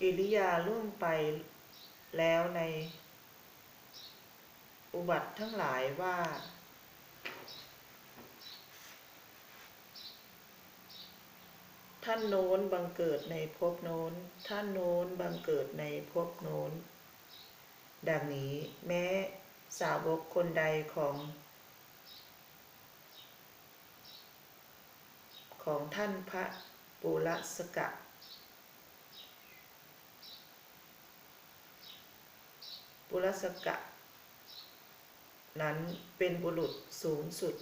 กิริยาล่วงไปแล้วใน อุบัติทั้งหลายว่า ท่านโน้นบังเกิดในภพโน้น ท่านโน้นบังเกิดในภพโน้น ดังนี้แม้สาวกคนใดของของท่านพระปุรสกะ ปุรสกะ นั้นเป็นบุรุษสูงสุด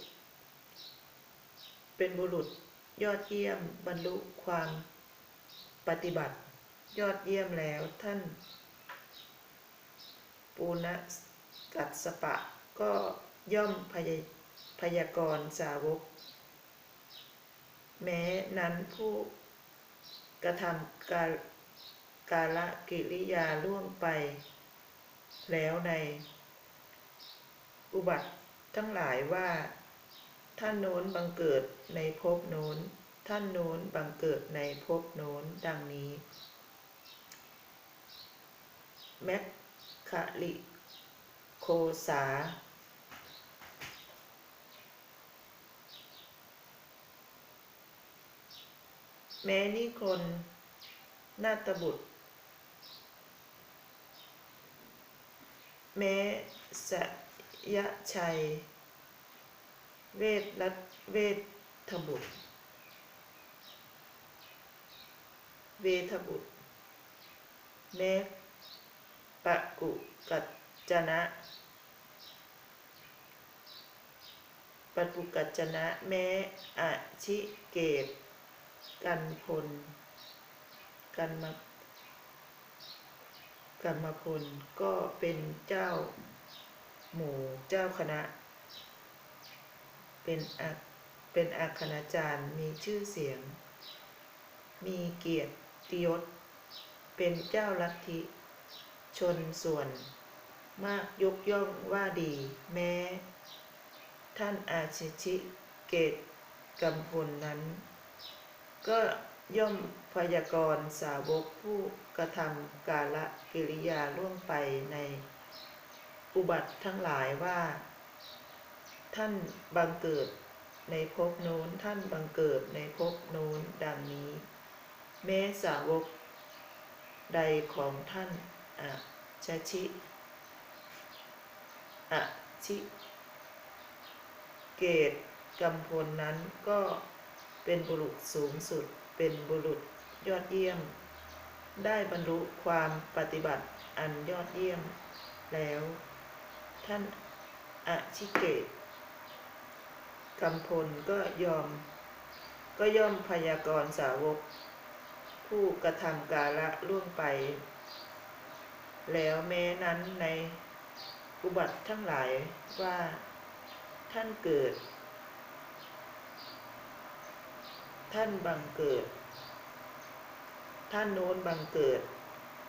เป็นบุรุษยอดเยี่ยมบรรลุความปฏิบัติ ยอดเยี่ยมแล้วท่าน ปูณกัสสปะก็ย่อมพยพยากรสาวก แม้นั้นผู้กระทำกาลกาลกิริยาล่วงไป แล้วใน อุบัติทั้งหลายว่า ท่านโน้นบังเกิดในภพโน้น ท่านโน้นบังเกิดในภพโน้นดังนี้แมคคาลิโคสา แม้นิคน นาตบุตร แม้สยชัย เวทรัตเวทบุตร เวทบุตรแม้ปะกุกัจจนะปะกุกัจจนะแม้อชิเกต กันพลกันมา กันมพลก็เป็นเจ้าหมู่เจ้าคณะ เป็นอักเป็นอาคณาจารย์มีชื่อเสียง มีเกียรติยศ เป็นเจ้าลัทธิ ชนส่วน มากยกย่องว่าดี แม้ ท่านอาชิชิเกตกำพลนั้น ก็ย่อมพยากรณ์สาวกผู้ กระทำกาละกิริยาล่วงไปในอุบัติทั้งหลายว่า ท่านบังเกิดในภพโน้น ท่านบังเกิดในภพโน้นดังนี้แม้สาวกใดของท่านอะชะชิอะชิเกตกำพลนั้นก็เป็นบุรุษสูงสุดเป็นบุรุษยอดเยี่ยม ได้บรรลุความปฏิบัติอันยอดเยี่ยมแล้ว ท่านอาชิเกตกำพลก็ยอม ก็ย่อมพยากรสาวก ผู้กระทำกาละล่วงไป แล้วแม้นั้นในอุบัติทั้งหลายว่าท่านเกิด ท่านบังเกิด ท่านโน้นบังเกิด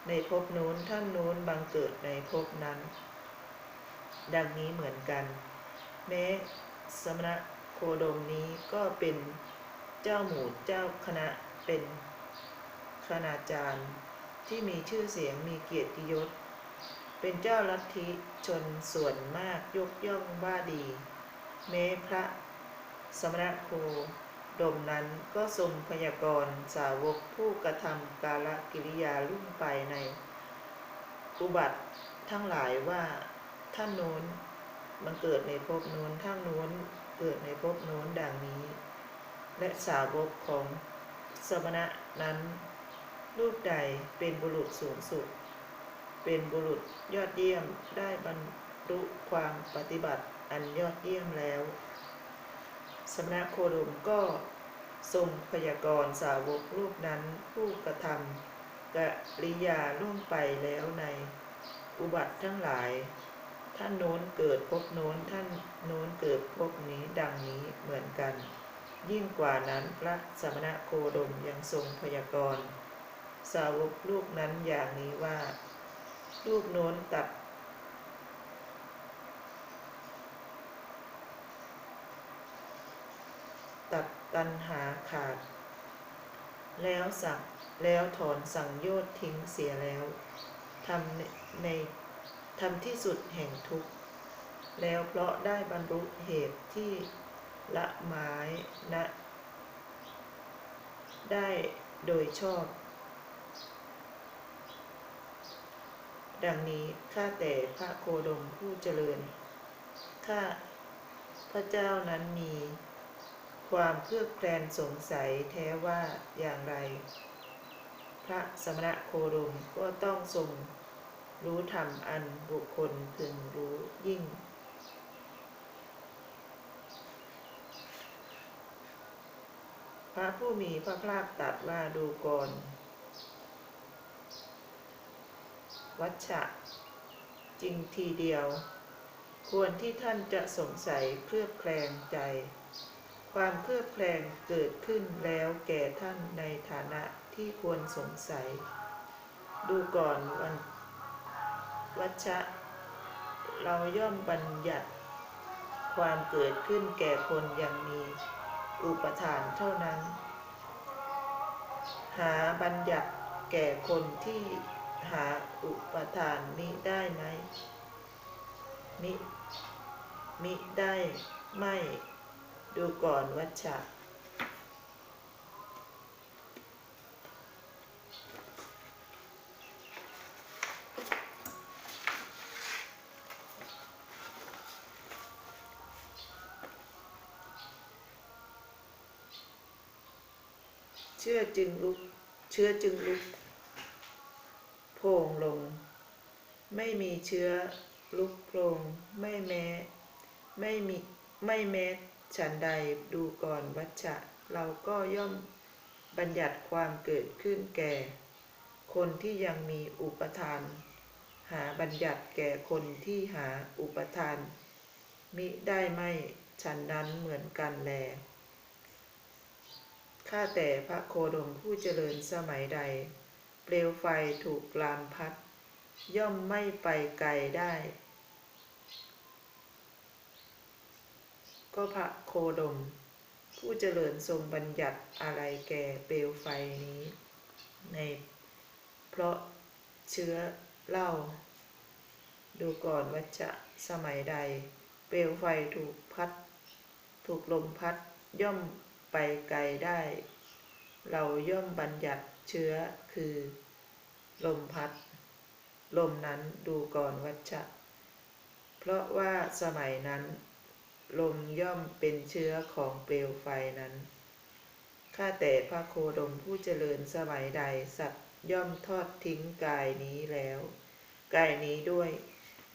ในภพโน้นท่านโน้นบังเกิดในภพนั้น ดังนี้เหมือนกัน แม้สมณะโคดมนี้ก็เป็นเจ้าหมู่เจ้าคณะเป็นคณาจารย์ที่มีชื่อเสียงมีเกียรติยศ เป็นเจ้าลัทธิชนส่วนมากยกย่องว่าดีแม้พระสมณะโค ดมนั้นก็ทรงพยากรณ์สาวกผู้กระทำกาลกิริยาลุ่งไปใน อุบัติทั้งหลายว่าท่านโน้นมันเกิดในภพโน้นท่านโน้นเกิดในภพโน้นดังนี้ และสาวกของสมณะนั้น รูปใดเป็นบุรุษสูงสุด เป็นบุรุษยอดเยี่ยมได้บรรลุความปฏิบัติอันยอดเยี่ยมแล้ว สมณะโคดมก็ทรงพยากรณ์สาวกรูปนั้นผู้กระทำกริยาล่วงไปแล้วในอุบัติทั้งหลาย ท่านโน้นเกิดพบโน้นท่านโน้นเกิดพบนี้ดังนี้เหมือนกัน ยิ่งกว่านั้นพระสมณะโคดมยังทรงพยากรณ์สาวกลูกนั้นอย่างนี้ว่า ลูกโน้นตัด ตัดตันหาขาด แล้วสักแล้วถอนสังโยชน์ทิ้งเสียแล้วทำในในทำที่สุดแห่งทุกข์ แล้วเพราะได้บรรลุเหตุที่ละไม้นะ ได้โดยชอบ ดังนี้ข้าแต่พระโคดมผู้เจริญ ข้าพระเจ้านั้นมี ความเครือบแคลนสงสัยแท้ว่าอย่างไร พระสมณะโคดมก็ต้องทรงรู้ธรรมอันบุคคลพึงรู้ยิ่ง พระผู้มีพระภาคตรัสว่าดูก่อนวัชชะ จริงทีเดียว ควรที่ท่านจะสงสัยเคลือบแคลงใจ ความเคลือบแคลงเกิดขึ้นแล้วแก่ท่านในฐานะที่ควรสงสัย ดูก่อนวันวัชะ เราย่อมบัญญัติ ความเกิดขึ้นแก่คนยังมีอุปทานเท่านั้น หาบัญญัติแก่คนที่หาอุปทานมิได้ไหมมิมิได้ไม่ ดูก่อนวัชชะเชื่อจึงลุก เชื้อจึงลุกโพงลง ไม่มีเชื้อลุกโพรงไม่แม้ ไม่มี ไม่แม้ ฉันใดดูก่อนวัชชะ เราก็ย่อมบัญญัติความเกิดขึ้นแก่ คนที่ยังมีอุปทาน หาบัญญัติแก่คนที่หาอุปทาน มิได้ไม่ฉันนั้นเหมือนกันแล ข้าแต่พระโคดมผู้เจริญสมัยใด เปลวไฟถูกลามพัด ย่อมไม่ไปไกลได้ ก็พระโคดม ผู้เจริญทรงบัญญัติอะไรแก่เปลวไฟนี้ ในเพราะเชื้อเล่า ดูก่อนว่าจะสมัยใด เปลวไฟถูกพัด ถูกลมพัดย่อมไปไกลได้ เราย่อมบัญญัติเชื้อคือ ลมพัด ลมนั้นดูก่อนวัชชะเพราะว่าสมัยนั้น ลมย่อมเป็นเชื้อของเปลวไฟนั้น ข้าแต่พระโคดมผู้เจริญสมัยใดสัตว์ย่อมทอดทิ้งกายนี้แล้ว กายนี้ด้วย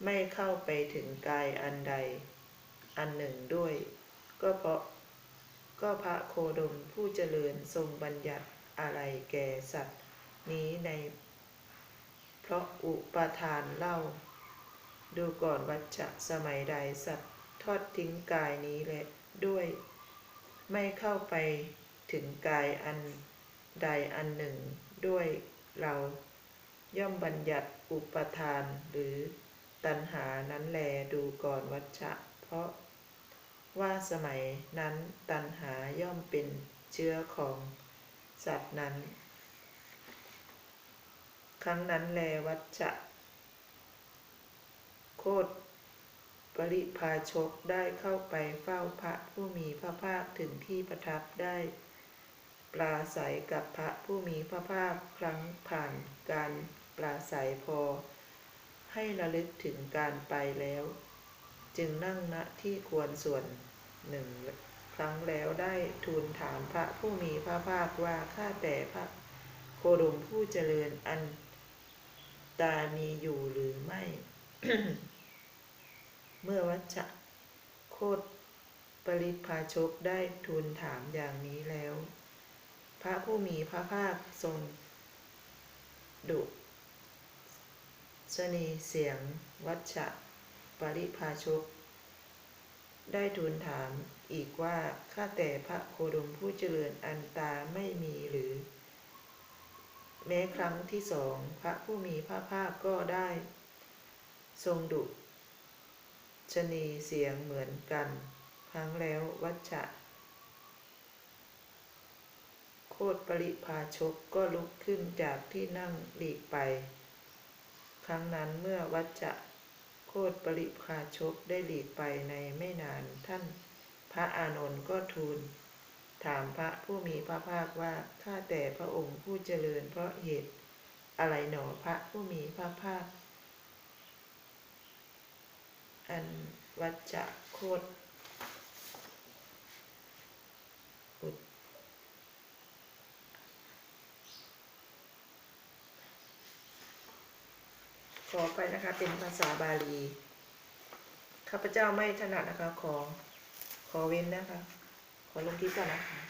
ไม่เข้าไปถึงกายอันใด อันหนึ่งด้วย ก็เพราะ ก็พระโคดมผู้เจริญทรงบัญญัติอะไรแก่สัตว์นี้ใน เพราะอุปทานเล่า ดูก่อนวัชชะสมัยใดสัตว์ ทอดทิ้งกายนี้และด้วย ไม่เข้าไปถึงกายอันใดอันหนึ่งด้วยเราย่อมบัญญัติอุปทานหรือตัณหานั้นแลดูก่อนวัชชะ เพราะว่าสมัยนั้นตัณหาย่อมเป็นเชื้อของสัตว์นั้น ครั้งนั้นแลวัชชะ โคตร ปริพาชกได้เข้าไปเฝ้าพระผู้มีพระภาคถึงที่ประทับได้ ปราศัยกับพระผู้มีพระภาคครั้งผ่านการปราศัยพอ ให้ระลึกถึงการไปแล้ว จึงนั่งณที่ควรส่วนหนึ่งครั้งแล้วได้ทูลถามพระผู้มีพระภาคว่าข้าแต่พระโคดมผู้เจริญอันตามีอยู่หรือไม่ เมื่อวัชชะโคตรปริพาชกได้ทูลถามอย่างนี้แล้ว พระผู้มีพระภาคทรง ดุสนีเสียงวัชชะปริพาชก ได้ทูลถามอีกว่า ข้าแต่พระโคดมผู้เจริญอันตาไม่มีหรือ แม้ครั้งที่สอง พระผู้มีพระภาคก็ได้ ทรงดุ ชนีเสียงเหมือนกัน ครั้งแล้ววัชชะ โคตรปริพาชกก็ลุกขึ้นจากที่นั่งหลีกไป ครั้งนั้นเมื่อวัจจะโคตรปริพาชกได้หลีกไปในไม่นานท่าน พระอานนท์ก็ทูล ถามพระผู้มีพระภาคว่าข้าแต่พระองค์ผู้เจริญเพราะเหตุ อะไรหนอพระผู้มีพระภาค อันวัจจะโคตอุดขอไปนะคะ เป็นภาษาบาลี ข้าพเจ้าไม่ถนัดนะคะ ขอ ขอเว้นนะคะ ขอลงคลิปก่อนนะคะ